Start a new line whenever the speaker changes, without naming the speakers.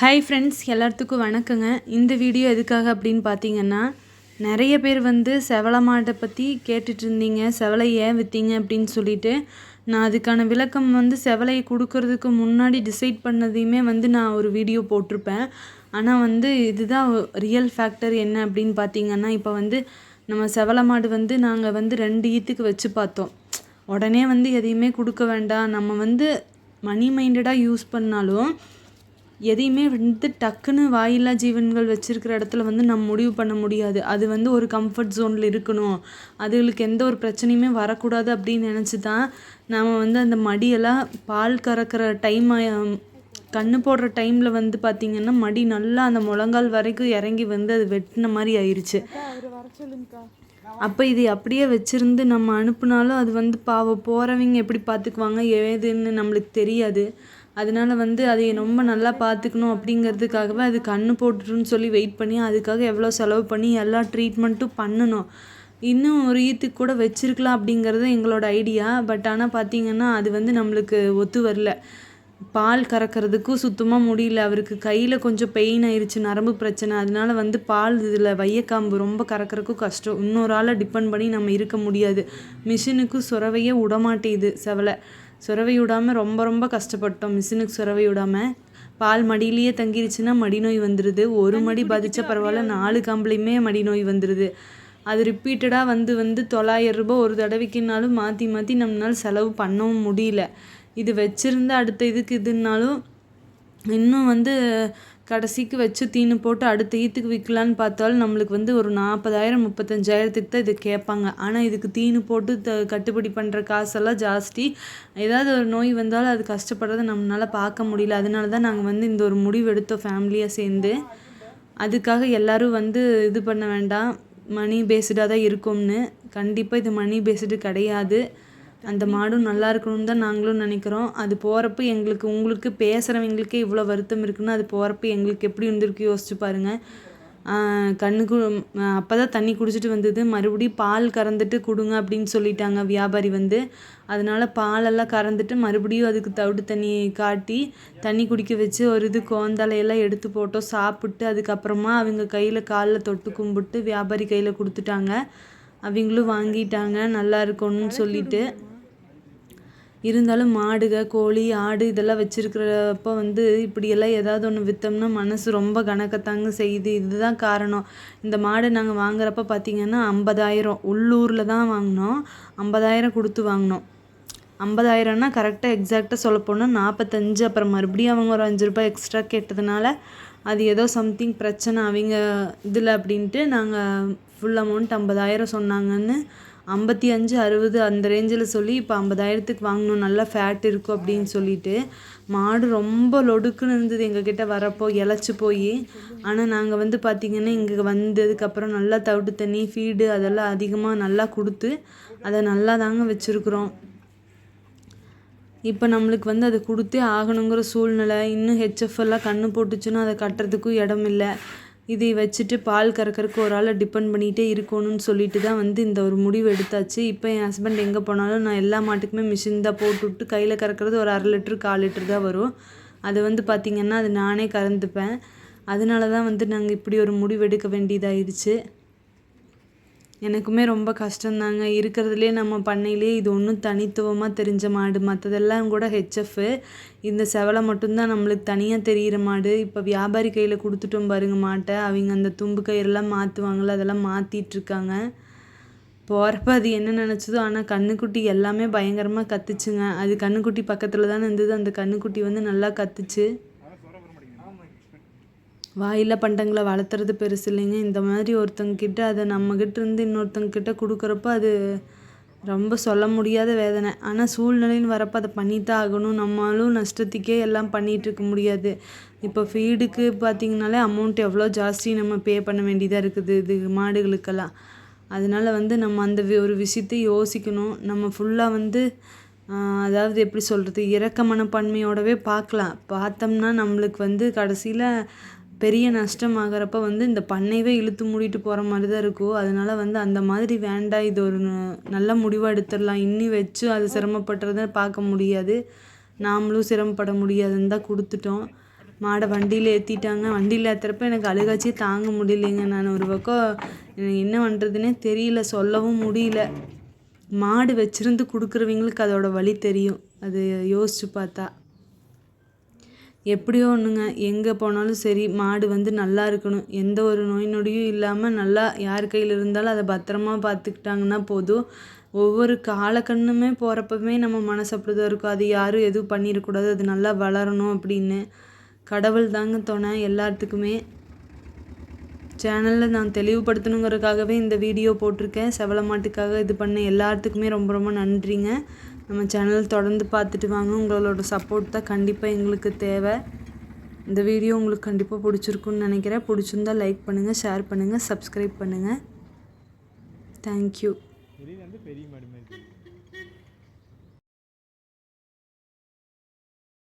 Hi friends எல்லாத்துக்கும் வணக்கங்க. இந்த வீடியோ எதுக்காக அப்படின்னு பார்த்தீங்கன்னா நிறைய பேர் வந்து செவல மாட்டை பற்றி கேட்டுட்டு இருந்தீங்க செவலை ஏன் விற்றீங்க அப்படின்னு சொல்லிட்டு. நான் அதுக்கான விளக்கம் வந்து செவலையை கொடுக்கறதுக்கு முன்னாடி டிசைட் பண்ணதையுமே வந்து நான் ஒரு வீடியோ போட்டிருப்பேன். ஆனால் வந்து இதுதான் ரியல் ஃபேக்டர் என்ன அப்படின்னு பார்த்தீங்கன்னா இப்போ வந்து நம்ம செவலை மாடு வந்து நாங்கள் வந்து ரெண்டு ஈத்துக்கு வச்சு பார்த்தோம். உடனே வந்து எதையுமே கொடுக்க வேண்டாம். நம்ம வந்து மணி மைண்டடாக யூஸ் பண்ணாலும் எதையுமே வந்து டக்குன்னு வாயில்லா ஜீவன்கள் வச்சிருக்கிற இடத்துல வந்து நம்ம முடிவு பண்ண முடியாது. அது வந்து ஒரு கம்ஃபர்ட் ஜோனில் இருக்கணும். அதுகளுக்கு எந்த ஒரு பிரச்சனையுமே வரக்கூடாது அப்படின்னு நினச்சி தான் நாம் வந்து அந்த மடியெல்லாம் பால் கறக்கிற டைம் கண்ணு போடுற டைமில் வந்து பார்த்திங்கன்னா மடி நல்லா அந்த முழங்கால் வரைக்கும் இறங்கி வந்து அது வெட்டின மாதிரி ஆயிடுச்சு அப்போ இது அப்படியே வச்சிருந்து நம்ம அனுப்புனாலும் அது வந்து பாவம் போகிறவங்க எப்படி பார்த்துக்குவாங்க ஏதுன்னு நம்மளுக்கு தெரியாது. அதனால வந்து அதை ரொம்ப நல்லா பார்த்துக்கணும் அப்படிங்கிறதுக்காகவே அது கண்ணு போட்டுருன்னு சொல்லி வெயிட் பண்ணி அதுக்காக எவ்வளோ செலவு பண்ணி எல்லா ட்ரீட்மெண்ட்டும் பண்ணணும். இன்னும் ஒரு ஈத்துக்கு கூட வச்சிருக்கலாம் அப்படிங்கிறது எங்களோட ஐடியா பட் ஆனால் பார்த்தீங்கன்னா அது வந்து நம்மளுக்கு ஒத்து வரல. பால் கறக்கிறதுக்கும் சுத்தமாக முடியல. அவருக்கு கையில் கொஞ்சம் பெயின் ஆயிடுச்சு நரம்பு பிரச்சனை. அதனால வந்து பால் இதில் வையக்காம்பு ரொம்ப கறக்கிறதுக்கும் கஷ்டம். இன்னொரு ஆளை டிபெண்ட் பண்ணி நம்ம இருக்க முடியாது. மிஷினுக்கும் சுரவையே விடமாட்டேது செவலை. சுரவை விடாமல் ரொம்ப ரொம்ப கஷ்டப்பட்டோம். மிஷினுக்கு சுரவை விடாமல் பால் மடியிலேயே தங்கிருச்சுன்னா மடி நோய் வந்துடுது ஒரு மடி பாதிச்சா பரவாயில்ல நாலு காம்புலையுமே மடி நோய் வந்துடுது அது ரிப்பீட்டடாக வந்து வந்து தொள்ளாயிரம் ரூபாய் ஒரு தடவைக்குனாலும் மாற்றி மாற்றி நம்மளால செலவு பண்ணவும் முடியல. இது வச்சுருந்து அடுத்த இதுக்கு இதுனாலும் இன்னும் வந்து கடைசிக்கு வச்சு தீனு போட்டு அடுத்த ஈத்துக்கு விற்கலான்னு பார்த்தாலும் நம்மளுக்கு வந்து ஒரு நாற்பதாயிரம் முப்பத்தஞ்சாயிரத்துக்கு தான் இது கேட்பாங்க. ஆனால் இதுக்கு தீனு போட்டு த கட்டுப்படி பண்ணுற காசெல்லாம் ஜாஸ்தி. ஏதாவது ஒரு நோய் வந்தாலும் அது கஷ்டப்படுறதை நம்மளால் பார்க்க முடியல. அதனால தான் நாங்கள் வந்து இந்த ஒரு முடிவு எடுத்தோம் ஃபேமிலியாக சேர்ந்து. அதுக்காக எல்லோரும் வந்து இது பண்ண வேண்டாம். மணி பேஸ்டாக தான் இருக்கும்னு. கண்டிப்பாக இது மணி பேஸ்டு கிடையாது. அந்த மாடும் நல்லா இருக்கணும்னு தான் நாங்களும் நினைக்கிறோம். அது போகிறப்ப எங்களுக்கு உங்களுக்கு பேசுகிறவங்களுக்கே இவ்வளோ வருத்தம் இருக்குன்னா அது போகிறப்ப எங்களுக்கு எப்படி இருந்திருக்கு யோசிச்சு பாருங்கள் கண்ணுக்கு அப்போ தான் தண்ணி குடிச்சிட்டு வந்தது. மறுபடியும் பால் கறந்துட்டு கொடுங்க அப்படின்னு சொல்லிட்டாங்க வியாபாரி வந்து. அதனால பாலெல்லாம் கறந்துட்டு மறுபடியும் அதுக்கு தவிடு தண்ணி காட்டி தண்ணி குடிக்க வச்சு ஒரு இது கோந்தாலையெல்லாம் எடுத்து போட்டோம். சாப்பிட்டு அதுக்கப்புறமா அவங்க கையில் காலில் தொட்டு கும்பிட்டு வியாபாரி கையில் கொடுத்துட்டாங்க. அவங்களும் வாங்கிட்டாங்க. நல்லா இருக்கணும்னு சொல்லிட்டு. இருந்தாலும் மாடுக கோழி ஆடு இதெல்லாம் வச்சுருக்கிறப்ப வந்து இப்படியெல்லாம் ஏதாவது ஒன்று விற்றோம்னா மனசு ரொம்ப கணக்கத்தாங்க செய்யுது. இதுதான் காரணம். இந்த மாடு நாங்கள் வாங்குறப்ப பார்த்திங்கன்னா ஐம்பதாயிரம். உள்ளூரில் தான் வாங்கினோம். ஐம்பதாயிரம் கொடுத்து வாங்கினோம். ஐம்பதாயிரம்னா கரெக்டாக எக்ஸாக்டாக சொல்ல போனால் நாற்பத்தஞ்சு அப்புறம் மறுபடியும் அவங்க ஒரு அஞ்சு ரூபாய் எக்ஸ்ட்ரா கேட்டதுனால அது ஏதோ சம்திங் பிரச்சனை அவங்க இதில் அப்படின்ட்டு நாங்கள் ஃபுல் அமௌண்ட் ஐம்பதாயிரம் சொன்னாங்கன்னு ஐம்பத்தி அஞ்சு அறுபது அந்த ரேஞ்சில் சொல்லி இப்போ ஐம்பதாயிரத்துக்கு வாங்கணும் நல்லா ஃபேட் இருக்கும் அப்படின்னு சொல்லிட்டு மாடு ரொம்ப லொடுக்குன்னு இருந்தது எங்ககிட்ட வரப்போ இழைச்சி போய். ஆனால் நாங்கள் வந்து பார்த்திங்கன்னா இங்கே வந்ததுக்கப்புறம் நல்லா தவிட்டு தண்ணி ஃபீடு அதெல்லாம் அதிகமாக நல்லா கொடுத்து அதை நல்லா தாங்க வச்சுருக்குறோம். இப்போ நம்மளுக்கு வந்து அதை கொடுத்தே ஆகணுங்கிற சூழ்நிலை இன்னும் ஹெச்எஃப் எல்லாம் கண்ணு போட்டுச்சுன்னா அதை கட்டுறதுக்கும் இடம் இல்லை. இதை வச்சுட்டு பால் கறக்கறக்கு ஒரு ஆளை டிபெண்ட் பண்ணிகிட்டே இருக்கணும்னு சொல்லிட்டு தான் வந்து இந்த ஒரு முடிவு எடுத்தாச்சு. இப்போ என் ஹஸ்பண்ட் எங்கே போனாலும் நான் எல்லா மாட்டுக்குமே மிஷின் தான் போட்டு விட்டு கையில் கறக்கிறது ஒரு அரை லிட்ரு கால் லிட்ரு தான் வரும். அது வந்து பார்த்திங்கன்னா அது நானே கறந்துப்பேன். அதனால தான் வந்து நாங்கள் இப்படி ஒரு முடிவு எடுக்க வேண்டியதாகிடுச்சு எனக்குமே ரொம்ப கஷ்டம்தாங்க. இருக்கிறதுலே நம்ம பண்ணையிலே இது ஒன்றும் தனித்துவமாக தெரிஞ்ச மாடு. மற்றதெல்லாம் கூட ஹெச்எஃப்பு இந்த செவலை மட்டும்தான் நம்மளுக்கு தனியாக தெரிகிற மாடு. இப்போ வியாபாரி கையில் கொடுத்துட்டோம் பாருங்க மாட்டை. அவங்க அந்த தும்பு கயிறெல்லாம் மாற்றுவாங்கள அதெல்லாம் மாற்றிட்டுருக்காங்க போகிறப்ப அது என்ன நினச்சதோ ஆனால் கண்ணுக்குட்டி எல்லாமே பயங்கரமாக கத்துச்சுங்க. அது கண்ணுக்குட்டி பக்கத்தில் தானே இருந்தது அந்த கண்ணுக்குட்டி வந்து நல்லா கத்துச்சு. வாயில் பண்டங்களை வளர்த்துறது பெருசு இல்லைங்க. இந்த மாதிரி ஒருத்தங்கிட்ட அதை நம்மக்கிட்ட இருந்து இன்னொருத்தங்கிட்ட கொடுக்குறப்ப அது ரொம்ப சொல்ல முடியாத வேதனை. ஆனால் சூழ்நிலைன்னு வரப்போ அதை பண்ணித்தான் ஆகணும். நம்மளும் நஷ்டத்துக்கே எல்லாம் பண்ணிகிட்ருக்க முடியாது. இப்போ ஃபீடுக்கு பார்த்திங்கனாலே அமௌண்ட் எவ்வளோ ஜாஸ்தி நம்ம பே பண்ண வேண்டியதாக இருக்குது இது மாடுகளுக்கெல்லாம். அதனால் வந்து நம்ம அந்த ஒரு விஷயத்தை யோசிக்கணும். நம்ம ஃபுல்லாக வந்து அதாவது எப்படி சொல்கிறது இரக்க மனப்பான்மையோடவே பார்க்கலாம். பார்த்தோம்னா நம்மளுக்கு வந்து கடைசியில் பெரிய நஷ்டம் ஆகிறப்ப வந்து இந்த பண்ணையவே இழுத்து மூடிட்டு போகிற மாதிரி தான் இருக்கும் அதனால் வந்து அந்த மாதிரி வேண்டாம் இது ஒரு நல்ல முடிவாக எடுத்துடலாம். இன்னி வச்சு அது சிரமப்படுறத பார்க்க முடியாது. நாமளும் சிரமப்பட முடியாதுன்னு தான் கொடுத்துட்டோம். மாடை வண்டியில் ஏற்றிட்டாங்க வண்டியில் ஏற்றுறப்ப எனக்கு அழுகாச்சி தாங்க முடியலைங்க நான். ஒரு பக்கம் எனக்கு என்ன பண்ணுறதுனே தெரியல சொல்லவும் முடியல. மாடு வச்சிருந்து கொடுக்குறவங்களுக்கு அதோட வழி தெரியும். அது யோசிச்சு பார்த்தா. எப்படியோ ஒன்றுங்க எங்கே போனாலும் சரி மாடு வந்து நல்லா இருக்கணும். எந்த ஒரு நோய் நொடியும் இல்லாமல் நல்லா யார் கையில் இருந்தாலும் அதை பத்திரமா பார்த்துக்கிட்டாங்கன்னா போதும். ஒவ்வொரு காலக்கண்ணுமே போகிறப்பவே நம்ம மனசு அப்படி தான் இருக்கும். அது யாரும் எதுவும் பண்ணிடக்கூடாது. அது நல்லா வளரணும் அப்படின்னு. கடவுள் தாங்க துணை எல்லாத்துக்குமே. சேனலில் நான் தெளிவுபடுத்தணுங்கிறதுக்காகவே இந்த வீடியோ போட்டிருக்கேன். செவல மாட்டுக்காக இது பண்ண எல்லாத்துக்குமே ரொம்ப ரொம்ப நன்றிங்க. நம்ம சேனல் தொடர்ந்து பார்த்துட்டு வாங்க. உங்களோட சப்போர்ட் தான் கண்டிப்பாக எங்களுக்கு தேவை. இந்த வீடியோ உங்களுக்கு கண்டிப்பாக பிடிச்சிருக்குன்னு நினைக்கிறேன். பிடிச்சிருந்தா லைக் பண்ணுங்கள் ஷேர் பண்ணுங்கள் சப்ஸ்கிரைப் பண்ணுங்கள் தேங்க்யூ